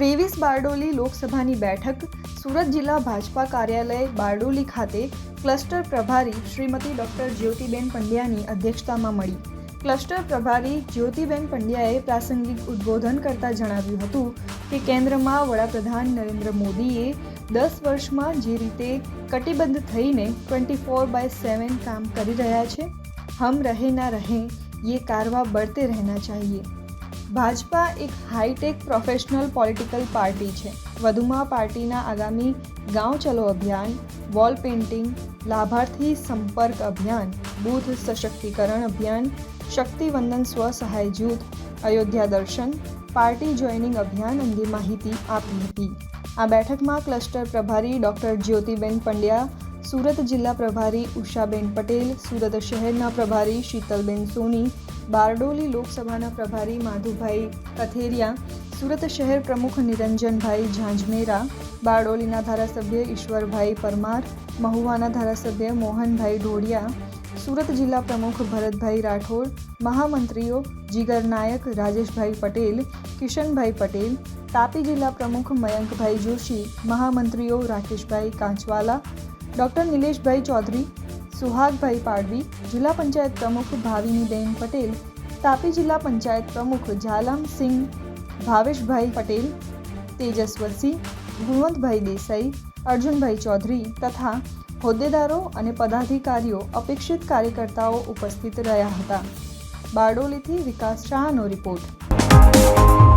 ત્રેવીસ બારડોલી લોકસભાની બેઠક, સુરત જિલ્લા ભાજપા કાર્યાલય બારડોલી ખાતે ક્લસ્ટર પ્રભારી શ્રીમતી ડૉક્ટર જ્યોતિબેન પંડ્યાની અધ્યક્ષતામાં મળી. ક્લસ્ટર પ્રભારી જ્યોતિબેન પંડ્યાએ પ્રાસંગિક ઉદ્બોધન કરતાં જણાવ્યું હતું કે કેન્દ્રમાં વડાપ્રધાન નરેન્દ્ર મોદીએ દસ વર્ષમાં જે રીતે કટિબદ્ધ થઈને ટ્વેન્ટી ફોર બાય સેવન કામ કરી રહ્યા છે, હમ રહે ના રહે, યે કારવા બળતે રહેના ચાહીએ. ભાજપા એક હાઈટેક પ્રોફેશનલ પોલિટિકલ પાર્ટી છે. વધુમાં પાર્ટીના આગામી ગાંવ ચલો અભિયાન, વોલ પેઇન્ટિંગ, લાભાર્થી સંપર્ક અભિયાન, બૂથ સશક્તિકરણ અભિયાન, શક્તિવંદન સ્વ સહાય જૂથ, અયોધ્યા દર્શન, પાર્ટી જોઈનિંગ અભિયાન અંગે માહિતી આપી હતી. આ બેઠકમાં ક્લસ્ટર પ્રભારી ડોક્ટર જ્યોતિબેન પંડ્યા, સુરત જિલ્લા પ્રભારી ઉષાબેન પટેલ, સુરત શહેરના પ્રભારી શીતલબેન સોની બારડોલી લોકસભાના પ્રભારી માધુભાઈ કથેરિયા સુરત શહેર પ્રમુખ નિરંજનભાઈ ઝાંઝમેરા બારડોલીના ધારાસભ્ય ઈશ્વરભાઈ પરમાર મહુવાના ધારાસભ્ય મોહનભાઈ ઢોડિયા સુરત જિલ્લા પ્રમુખ ભરતભાઈ રાઠોડ મહામંત્રીઓ જીગર નાયક રાજેશભાઈ પટેલ કિશનભાઈ પટેલ તાપી જિલ્લા પ્રમુખ મયંકભાઈ જોશી મહામંત્રીઓ રાકેશભાઈ કાંચવાલા ડૉક્ટર નિલેશભાઈ ચૌધરી સુહાગભાઈ પાડવી જિલ્લા પંચાયત પ્રમુખ ભાવિનીબેન પટેલ, તાપી જિલ્લા પંચાયત પ્રમુખ ઝાલમસિંહ ભાવેશભાઈ પટેલ તેજસ્વરસિંહ ગુણવંતભાઈ દેસાઈ, અર્જુનભાઈ ચૌધરી તથા હોદ્દેદારો અને પદાધિકારીઓ અપેક્ષિત કાર્યકર્તાઓ ઉપસ્થિત રહ્યા હતા. બારડોલીથી વિકાસ શાહનો રિપોર્ટ.